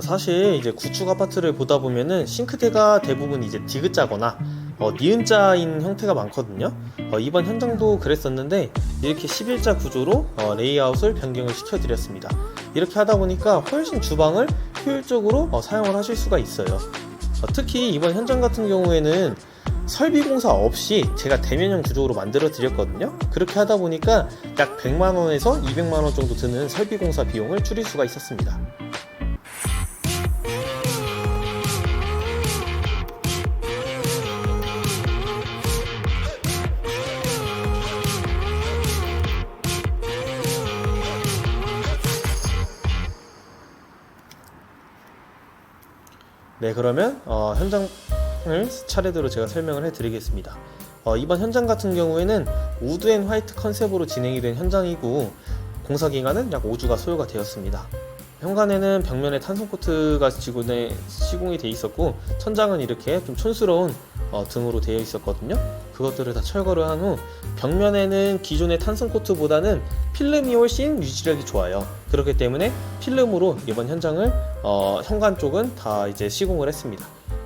사실 이제 구축 아파트를 보다 보면은 싱크대가 대부분 이제 디귿자거나 어, 니은자인 형태가 많거든요. 어, 이번 현장도 그랬었는데 이렇게 11자 구조로 어, 레이아웃을 변경을 시켜드렸습니다. 이렇게 하다 보니까 훨씬 주방을 효율적으로 어, 사용을 하실 수가 있어요. 어, 특히 이번 현장 같은 경우에는 설비 공사 없이 제가 대면형 구조로 만들어 드렸거든요. 그렇게 하다 보니까 약 100만 원에서 200만 원 정도 드는 설비 공사 비용을 줄일 수가 있었습니다. 네, 그러면 어, 현장을 차례대로 제가 설명을 해드리겠습니다. 어, 이번 현장 같은 경우에는 우드 앤 화이트 컨셉으로 진행이 된 현장이고 공사 기간은 약 5주가 소요가 되었습니다. 현관에는 벽면에 탄성 코트가 지구내 시공이 돼 있었고 천장은 이렇게 좀 촌스러운 어, 등으로 되어 있었거든요. 그것들을 다 철거를 한 후 벽면에는 기존의 탄성 코트보다는 필름이 훨씬 유지력이 좋아요. 그렇기 때문에 필름으로 이번 현장을 어, 현관 쪽은 다 이제 시공을 했습니다.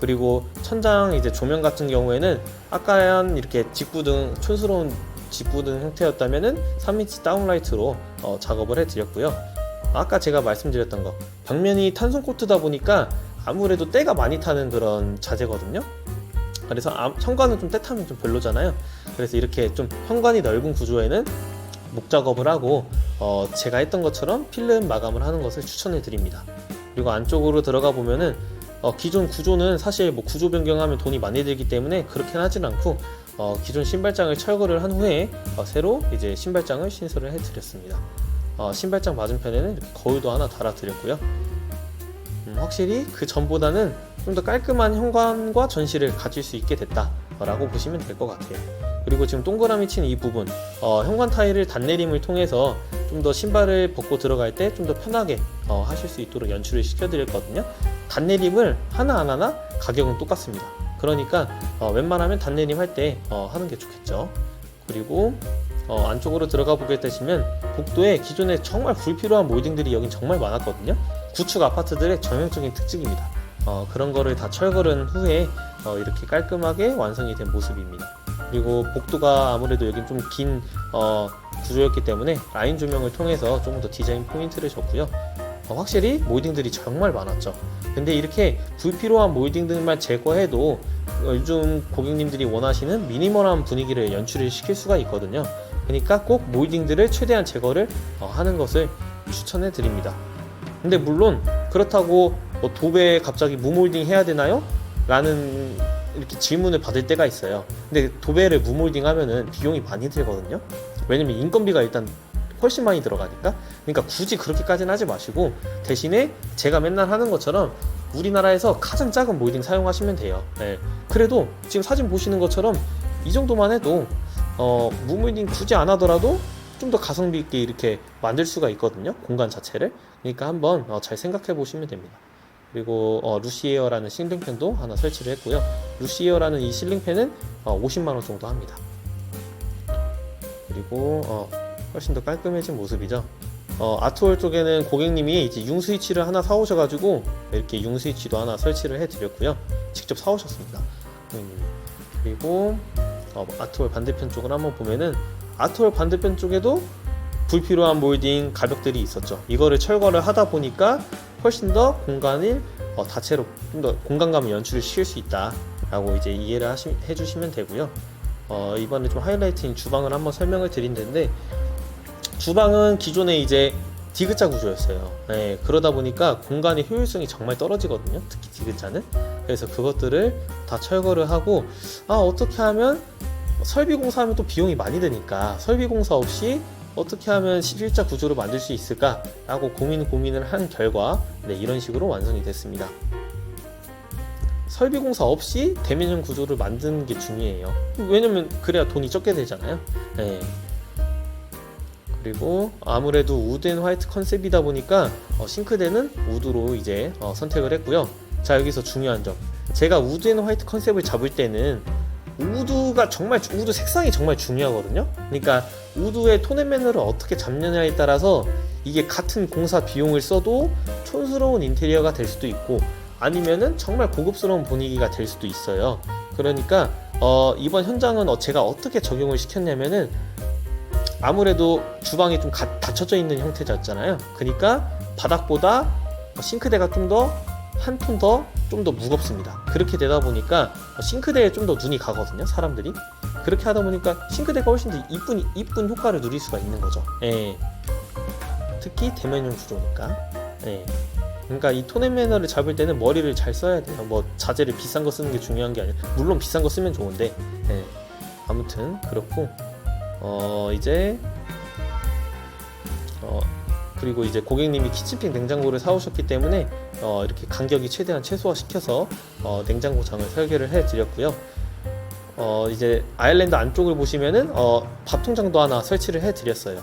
그리고 천장 이제 조명 같은 경우에는 아까 한 이렇게 직구등 촌스러운 직구등 형태였다면은 3인치 다운라이트로 어, 작업을 해드렸고요. 아까 제가 말씀드렸던 거 벽면이 탄성 코트다 보니까 아무래도 때가 많이 타는 그런 자재거든요. 그래서 아- 현관은 좀 때 타면 좀 별로잖아요. 그래서 이렇게 좀 현관이 넓은 구조에는 목 작업을 하고 어, 제가 했던 것처럼 필름 마감을 하는 것을 추천해 드립니다. 그리고 안쪽으로 들어가 보면은 어, 기존 구조는 사실 뭐 구조 변경하면 돈이 많이 들기 때문에 그렇게는 하진 않고 어, 기존 신발장을 철거를 한 후에 어, 새로 이제 신발장을 신설을 해 드렸습니다. 어, 신발장 맞은편에는 거울도 하나 달아드렸고요. 음, 확실히 그 전보다는 좀 더 깔끔한 현관과 전시를 가질 수 있게 됐다라고 보시면 될 것 같아요. 그리고 지금 동그라미 친 이 부분, 어, 현관 타일을 단내림을 통해서 좀 더 신발을 벗고 들어갈 때 좀 더 편하게 어, 하실 수 있도록 연출을 시켜드렸거든요. 단내림을 하나하나 가격은 똑같습니다. 그러니까 어, 웬만하면 단내림 할때 어, 하는 게 좋겠죠. 그리고 어, 안쪽으로 들어가 보게 되시면 복도에 기존에 정말 불필요한 몰딩들이 여긴 정말 많았거든요. 구축 아파트들의 전형적인 특징입니다. 어, 그런 거를 다 철거른 후에 어, 이렇게 깔끔하게 완성이 된 모습입니다. 그리고 복도가 아무래도 여긴 좀긴 어, 구조였기 때문에 라인 조명을 통해서 조금 더 디자인 포인트를 줬고요. 어, 확실히 몰딩들이 정말 많았죠. 근데 이렇게 불필요한 몰딩들만 제거해도 어, 요즘 고객님들이 원하시는 미니멀한 분위기를 연출을 시킬 수가 있거든요. 그러니까 꼭 몰딩들을 최대한 제거를 어, 하는 것을 추천해 드립니다. 근데 물론 그렇다고 뭐 도배 갑자기 무몰딩 해야 되나요? 라는 이렇게 질문을 받을 때가 있어요. 근데 도배를 무몰딩 하면은 비용이 많이 들거든요. 왜냐면 인건비가 일단 훨씬 많이 들어가니까. 그러니까 굳이 그렇게까지는 하지 마시고 대신에 제가 맨날 하는 것처럼 우리나라에서 가장 작은 몰딩 사용하시면 돼요. 네. 그래도 지금 사진 보시는 것처럼 이 정도만 해도 어, 무몰딩 굳이 안 하더라도 좀 더 가성비 있게 이렇게 만들 수가 있거든요. 공간 자체를. 그러니까 한번 어, 잘 생각해 보시면 됩니다. 그리고 어, 루시에어라는 실링팬도 하나 설치를 했고요. 루시에어라는 이 실링팬은 어, 50만 원 정도 합니다. 그리고 어, 훨씬 더 깔끔해진 모습이죠. 어, 아트월 쪽에는 고객님이 이제 융 스위치를 하나 사오셔가지고 이렇게 융 스위치도 하나 설치를 해드렸고요. 직접 사오셨습니다. 고객님이. 그리고 어, 아트월 반대편 쪽을 한번 보면은 아트월 반대편 쪽에도 불필요한 몰딩 가벽들이 있었죠. 이거를 철거를 하다 보니까 훨씬 더 공간을 어, 다채로 좀더 공간감을 연출을 시킬 수 있다라고 이제 이해를 하시, 해주시면 되고요. 어, 이번에 좀 하이라이트인 주방을 한번 설명을 드린 텐데 주방은 기존에 이제 디귿자 구조였어요. 네, 그러다 보니까 공간의 효율성이 정말 떨어지거든요. 특히 디귿자는. 그래서 그것들을 다 철거를 하고 아 어떻게 하면 설비 공사하면 또 비용이 많이 드니까 설비 공사 없이 어떻게 하면 11자 구조를 만들 수 있을까라고 고민 고민을 한 결과 네, 이런 식으로 완성이 됐습니다. 설비 공사 없이 대면형 구조를 만드는 게 중요해요. 왜냐면 그래야 돈이 적게 되잖아요. 네. 그리고 아무래도 우드 앤 화이트 컨셉이다 보니까 어, 싱크대는 우드로 이제 어, 선택을 했고요. 자 여기서 중요한 점. 제가 우드 앤 화이트 컨셉을 잡을 때는 우드가 정말 우드 색상이 정말 중요하거든요. 그러니까 우드의 톤앤 매너를 어떻게 잡느냐에 따라서 이게 같은 공사 비용을 써도 촌스러운 인테리어가 될 수도 있고 아니면은 정말 고급스러운 분위기가 될 수도 있어요. 그러니까 어, 이번 현장은 어, 제가 어떻게 적용을 시켰냐면은 아무래도 주방이 좀 가- 닫혀져 있는 형태였잖아요. 그러니까 바닥보다 싱크대가 좀더 한 톤 더좀더 무겁습니다. 그렇게 되다 보니까 싱크대에 좀 더 눈이 가거든요, 사람들이. 그렇게 하다 보니까 싱크대가 훨씬 더 이쁜 이쁜 효과를 누릴 수가 있는 거죠. 예. 특히 대면용 구조니까. 예. 그러니까 이 톤앤 매너를 잡을 때는 머리를 잘 써야 돼요. 뭐 자재를 비싼 거 쓰는 게 중요한 게 아니라 물론 비싼 거 쓰면 좋은데 예. 아무튼 그렇고 어 이제 어 그리고 이제 고객님이 키친핑 냉장고를 사오셨기 때문에 어 이렇게 간격이 최대한 최소화 시켜서 어 냉장고장을 설계를 해 드렸고요. 어 이제 아일랜드 안쪽을 보시면은 어 밥통장도 하나 설치를 해 드렸어요.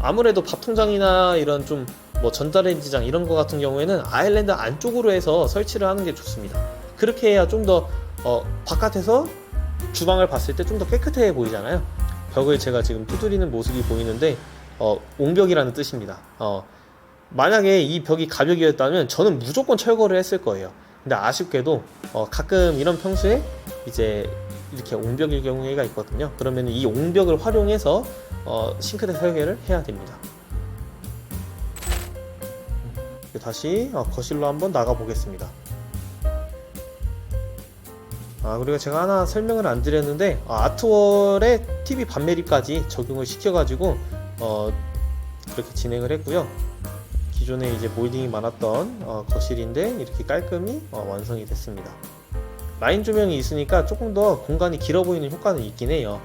아무래도 밥통장이나 이런 좀 뭐 전자레인지장 이런 거 같은 경우에는 아일랜드 안쪽으로 해서 설치를 하는 게 좋습니다. 그렇게 해야 좀더 어, 바깥에서 주방을 봤을 때 좀 더 깨끗해 보이잖아요. 벽을 제가 지금 두드리는 모습이 보이는데 어, 옹벽이라는 뜻입니다. 어, 만약에 이 벽이 가벽이었다면 저는 무조건 철거를 했을 거예요. 근데 아쉽게도 어, 가끔 이런 평소에 이제 이렇게 옹벽일 경우가 있거든요. 그러면 이 옹벽을 활용해서 어, 싱크대 설계를 해야 됩니다. 다시 어, 거실로 한번 나가 보겠습니다. 아 그리고 제가 하나 설명을 안 드렸는데 아, 아트월에 TV 반매립까지 적용을 시켜가지고 어, 그렇게 진행을 했고요. 기존에 이제 몰딩이 많았던 어, 거실인데 이렇게 깔끔히 어, 완성이 됐습니다. 라인 조명이 있으니까 조금 더 공간이 길어 보이는 효과는 있긴 해요.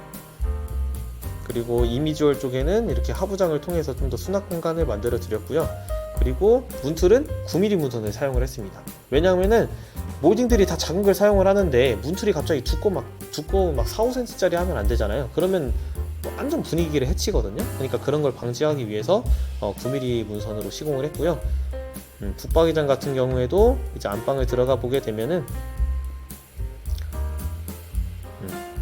그리고 이미주얼 쪽에는 이렇게 하부장을 통해서 좀 더 수납 공간을 만들어 드렸고요. 그리고 문틀은 9mm 문선을 사용을 했습니다. 왜냐하면은 몰딩들이 다 작은 걸 사용을 하는데 문틀이 갑자기 두꺼 막 두꺼운 막 4, 5cm짜리 하면 안 되잖아요. 그러면 뭐 완전 분위기를 해치거든요. 그러니까 그런 걸 방지하기 위해서 어, 9mm 문선으로 시공을 했고요. 음, 북박이장 같은 경우에도 이제 안방을 들어가 보게 되면은 음,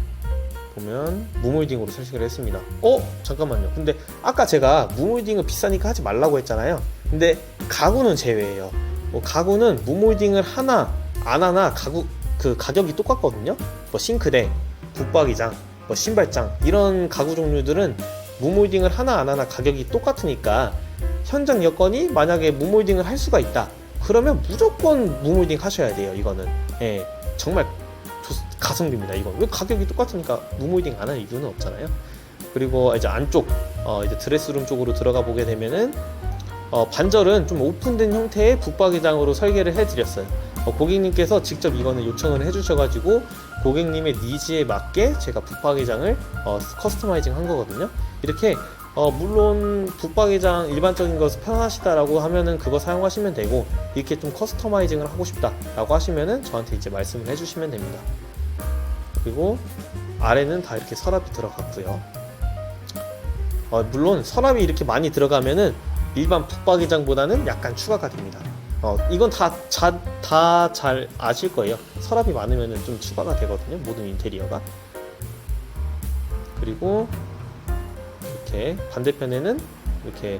보면 무몰딩으로 설치를 했습니다. 어 잠깐만요. 근데 아까 제가 무몰딩은 비싸니까 하지 말라고 했잖아요. 근데 가구는 제외예요. 뭐 가구는 무몰딩을 하나 안 하나 가구 그 가격이 똑같거든요. 뭐 싱크대, 붙박이장, 뭐 신발장 이런 가구 종류들은 무몰딩을 하나 안 하나 가격이 똑같으니까 현장 여건이 만약에 무몰딩을 할 수가 있다. 그러면 무조건 무몰딩 하셔야 돼요. 이거는 예 정말 좋- 가성비입니다. 이건 왜 가격이 똑같으니까 무몰딩 안 할 이유는 없잖아요. 그리고 이제 안쪽 어, 이제 드레스룸 쪽으로 들어가 보게 되면은 어, 반절은 좀 오픈된 형태의 붙박이장으로 설계를 해드렸어요. 어, 고객님께서 직접 이거는 요청을 해주셔가지고 고객님의 니즈에 맞게 제가 붙박이장을 어, 커스터마이징 한 거거든요. 이렇게 어, 물론 붙박이장 일반적인 것을 편하시다라고 하면은 그거 사용하시면 되고 이렇게 좀 커스터마이징을 하고 싶다라고 하시면은 저한테 이제 말씀을 해주시면 됩니다. 그리고 아래는 다 이렇게 서랍이 들어갔고요. 어, 물론 서랍이 이렇게 많이 들어가면은 일반 붙박이장보다는 약간 추가가 됩니다. 어, 이건 다다 잘 아실 거예요. 서랍이 많으면 좀 추가가 되거든요. 모든 인테리어가. 그리고 이렇게 반대편에는 이렇게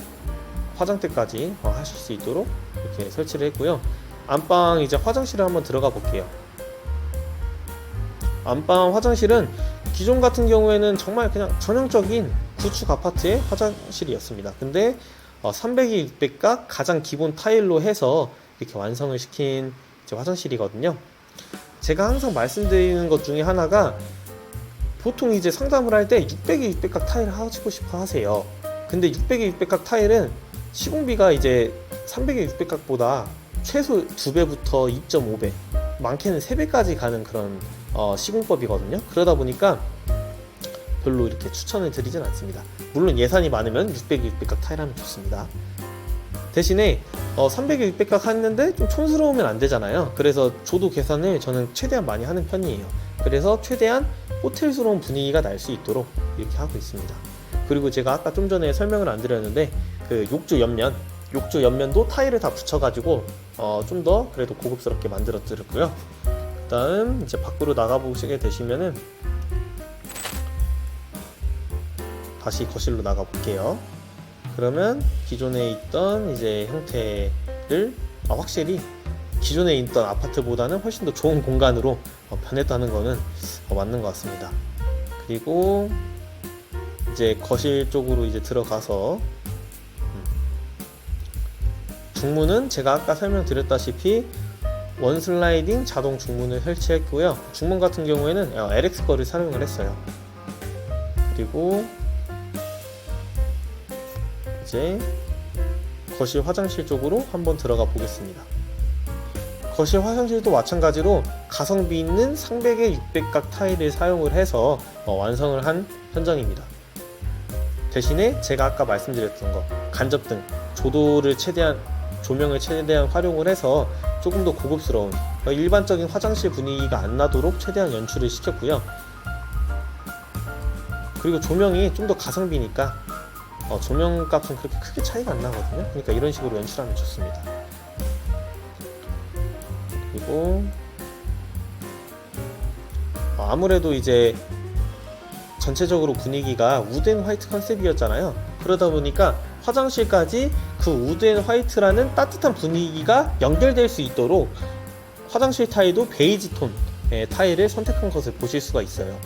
화장대까지 어, 하실 수 있도록 이렇게 설치를 했고요. 안방 이제 화장실을 한번 들어가 볼게요. 안방 화장실은 기존 같은 경우에는 정말 그냥 전형적인 구축 아파트의 화장실이었습니다. 근데 어, 300에 600각 가장 기본 타일로 해서 이렇게 완성을 시킨 화장실이거든요. 제가 항상 말씀드리는 것 중에 하나가 보통 이제 상담을 할 때 600에 600각 타일을 하시고 싶어 하세요. 근데 600에 600각 타일은 시공비가 이제 300에 600각보다 최소 2배부터 2.5배, 많게는 3배까지 가는 그런 어, 시공법이거든요. 그러다 보니까 별로 이렇게 추천을 드리진 않습니다. 물론 예산이 많으면 600에 600각 타일 하면 좋습니다. 대신에 어, 300에 600각 했는데 좀 촌스러우면 안 되잖아요. 그래서 저도 계산을 저는 최대한 많이 하는 편이에요. 그래서 최대한 호텔스러운 분위기가 날 수 있도록 이렇게 하고 있습니다. 그리고 제가 아까 좀 전에 설명을 안 드렸는데 그 욕조 옆면, 욕조 옆면도 타일을 다 붙여가지고 어, 좀 더 그래도 고급스럽게 만들어 드렸고요. 그다음 이제 밖으로 나가 보시게 되시면은 다시 거실로 나가 볼게요. 그러면 기존에 있던 이제 형태를 아, 확실히 기존에 있던 아파트보다는 훨씬 더 좋은 공간으로 어, 변했다는 거는 어, 맞는 것 같습니다. 그리고 이제 거실 쪽으로 이제 들어가서 음, 중문은 제가 아까 설명드렸다시피 원 슬라이딩 자동 중문을 설치했고요. 중문 같은 경우에는 어, LX 거를 사용을 했어요. 그리고 이제 거실 화장실 쪽으로 한번 들어가 보겠습니다. 거실 화장실도 마찬가지로 가성비 있는 상백의 600각 타일을 사용을 해서 어, 완성을 한 현장입니다. 대신에 제가 아까 말씀드렸던 거 간접등 조도를 최대한 조명을 최대한 활용을 해서 조금 더 고급스러운 어, 일반적인 화장실 분위기가 안 나도록 최대한 연출을 시켰고요. 그리고 조명이 좀 더 가성비니까 어, 조명 값은 그렇게 크게 차이가 안 나거든요. 그러니까 이런 식으로 연출하면 좋습니다. 그리고 어, 아무래도 이제 전체적으로 분위기가 우드앤 화이트 컨셉이었잖아요. 그러다 보니까 화장실까지 그 우드앤 화이트라는 따뜻한 분위기가 연결될 수 있도록 화장실 타일도 베이지 톤의 타일을 선택한 것을 보실 수가 있어요.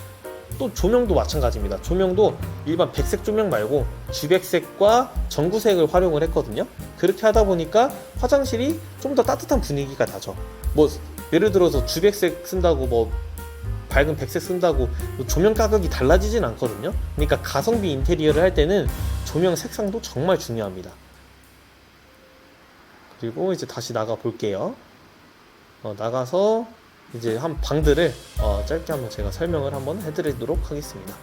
또 조명도 마찬가지입니다. 조명도 일반 백색 조명 말고 주백색과 전구색을 활용을 했거든요. 그렇게 하다 보니까 화장실이 좀 더 따뜻한 분위기가 나죠. 뭐 예를 들어서 주백색 쓴다고 뭐 밝은 백색 쓴다고 뭐 조명 가격이 달라지진 않거든요. 그러니까 가성비 인테리어를 할 때는 조명 색상도 정말 중요합니다. 그리고 이제 다시 나가 볼게요. 어, 나가서 이제 한 방들을 어, 짧게 한번 제가 설명을 한번 해드리도록 하겠습니다.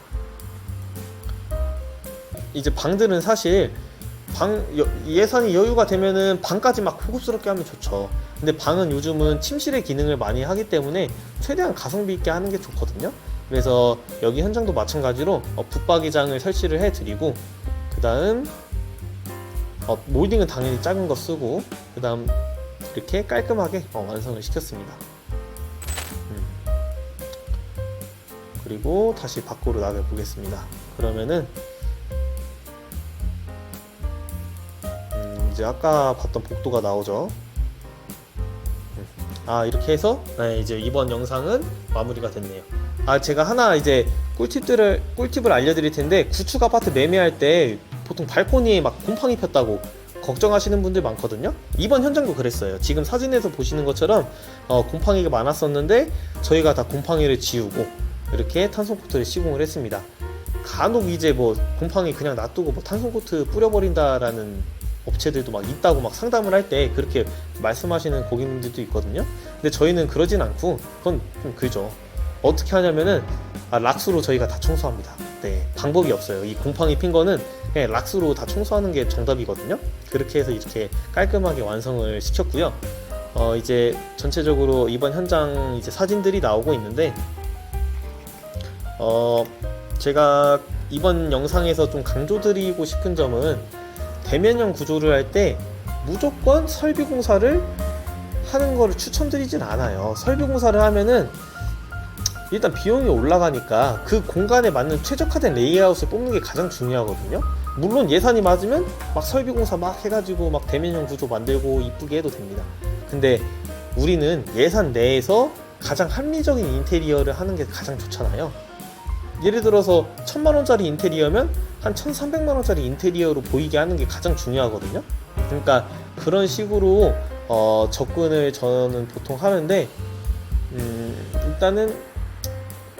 이제 방들은 사실 방 여- 예산이 여유가 되면은 방까지 막 고급스럽게 하면 좋죠. 근데 방은 요즘은 침실의 기능을 많이 하기 때문에 최대한 가성비 있게 하는 게 좋거든요. 그래서 여기 현장도 마찬가지로 어, 붙박이장을 설치를 해드리고 그 다음 어, 몰딩은 당연히 작은 거 쓰고 그 다음 이렇게 깔끔하게 어, 완성을 시켰습니다. 그리고 다시 밖으로 나가 보겠습니다. 그러면은 음, 이제 아까 봤던 복도가 나오죠. 음. 아 이렇게 해서 네, 이제 이번 영상은 마무리가 됐네요. 아 제가 하나 이제 꿀팁들을 꿀팁을 알려드릴 텐데 구축 아파트 매매할 때 보통 발코니에 막 곰팡이 폈다고 걱정하시는 분들 많거든요. 이번 현장도 그랬어요. 지금 사진에서 보시는 것처럼 어, 곰팡이가 많았었는데 저희가 다 곰팡이를 지우고 이렇게 탄소 코트를 시공을 했습니다. 간혹 이제 뭐 곰팡이 그냥 놔두고 뭐 탄소 코트 뿌려버린다라는 업체들도 막 있다고 막 상담을 할 때 그렇게 말씀하시는 고객님들도 있거든요. 근데 저희는 그러진 않고 그건 좀 그죠. 어떻게 하냐면은 아, 락스로 저희가 다 청소합니다. 네, 방법이 없어요. 이 곰팡이 핀 거는 그냥 락스로 다 청소하는 게 정답이거든요. 그렇게 해서 이렇게 깔끔하게 완성을 시켰고요. 어, 이제 전체적으로 이번 현장 이제 사진들이 나오고 있는데, 어, 제가 이번 영상에서 좀 강조드리고 싶은 점은 대면형 구조를 할 때 무조건 설비 공사를 하는 거를 추천드리진 않아요. 설비 공사를 하면은 일단 비용이 올라가니까 그 공간에 맞는 최적화된 레이아웃을 뽑는 게 가장 중요하거든요. 물론 예산이 맞으면 막 설비 공사 막 해가지고 막 대면형 구조 만들고 이쁘게 해도 됩니다. 근데 우리는 예산 내에서 가장 합리적인 인테리어를 하는 게 가장 좋잖아요. 예를 들어서 천만 원짜리 인테리어면 한 1,300만 원짜리 인테리어로 보이게 하는 게 가장 중요하거든요. 그러니까 그런 식으로 어, 접근을 저는 보통 하는데 음, 일단은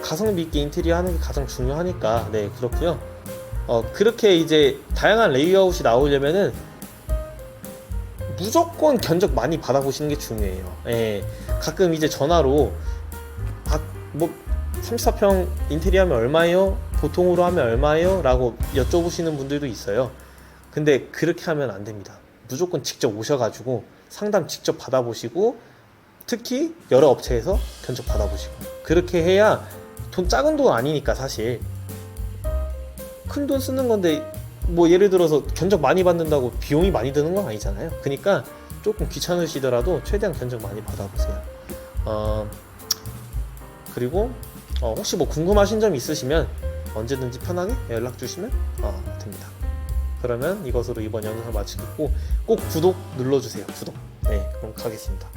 가성비 있게 인테리어 하는 게 가장 중요하니까 네 그렇고요. 어, 그렇게 이제 다양한 레이아웃이 나오려면은 무조건 견적 많이 받아보시는 게 중요해요. 예, 가끔 이제 전화로 아, 뭐 34평 인테리어 하면 얼마예요? 보통으로 하면 얼마예요? 라고 여쭤보시는 분들도 있어요. 근데 그렇게 하면 안 됩니다. 무조건 직접 오셔가지고 상담 직접 받아보시고 특히 여러 업체에서 견적 받아보시고 그렇게 해야 돈 작은 돈 아니니까 사실 큰 돈 쓰는 건데 뭐 예를 들어서 견적 많이 받는다고 비용이 많이 드는 건 아니잖아요. 그러니까 조금 귀찮으시더라도 최대한 견적 많이 받아보세요. 어, 그리고 어, 혹시 뭐 궁금하신 점 있으시면 언제든지 편하게 연락 주시면 어, 됩니다. 그러면 이것으로 이번 영상을 마치겠고 꼭 구독 눌러주세요. 구독. 네, 그럼 가겠습니다.